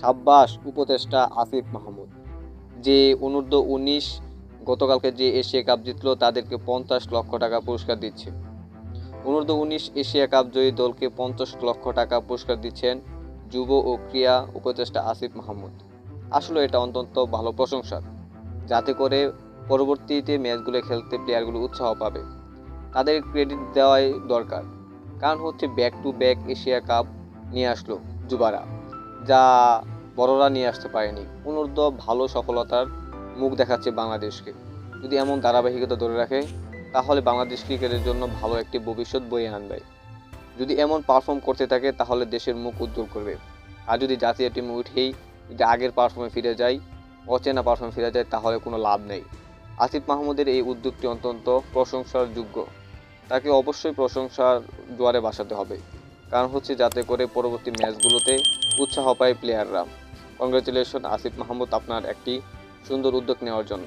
সাব্বাস উপদেষ্টা আসিফ মাহমুদ, যে অনূর্ধ্ব উনিশ গতকালকে যে এশিয়া কাপ জিতলো তাদেরকে পঞ্চাশ লক্ষ টাকা পুরস্কার দিচ্ছে। অনূর্ধ্ব উনিশ এশিয়া কাপ জয়ী দলকে পঞ্চাশ লক্ষ টাকা পুরস্কার দিচ্ছেন যুব ও ক্রীড়া উপদেষ্টা আসিফ মাহমুদ। আসলে এটা অত্যন্ত ভালো প্রশংসা, যাতে করে পরবর্তীতে ম্যাচগুলো খেলতে প্লেয়ারগুলো উৎসাহ পাবে। তাদের ক্রেডিট দেওয়াই দরকার। কারণ হচ্ছে back to back Asia Cup নিয়ে আসলো যুবারা। যা বড়রা নিয়ে আসতে পারেনি। অনূর্ধ্ব ভালো সফলতার মুখ দেখাচ্ছে বাংলাদেশকে। যদি এমন ধারাবাহিকতা ধরে রাখে, তাহলে বাংলাদেশ ক্রিকেটের জন্য ভালো একটি ভবিষ্যৎ বয়ে আনবে। যদি এমন পারফর্ম করতে থাকে, তাহলে দেশের মুখ উজ্জ্বল করবে। আর যদি জাতীয় টিমে উঠেই যদি আগের পারফর্মে ফিরে যায়, অচেনা পারফর্মে ফিরে যায়, তাহলে কোনো লাভ নেই। আসিফ মাহমুদের এই উদ্যোগটি অত্যন্ত প্রশংসার যোগ্য। তাকে অবশ্যই প্রশংসার জোয়ারে বাসাতে হবে। কারণ হচ্ছে যাতে করে পরবর্তী ম্যাচগুলোতে উৎসাহ পায় প্লেয়াররা কংগ্রেচুলেশন আসিফ মাহমুদ আপনার একটি সুন্দর উদ্যোগ নেওয়ার জন্য।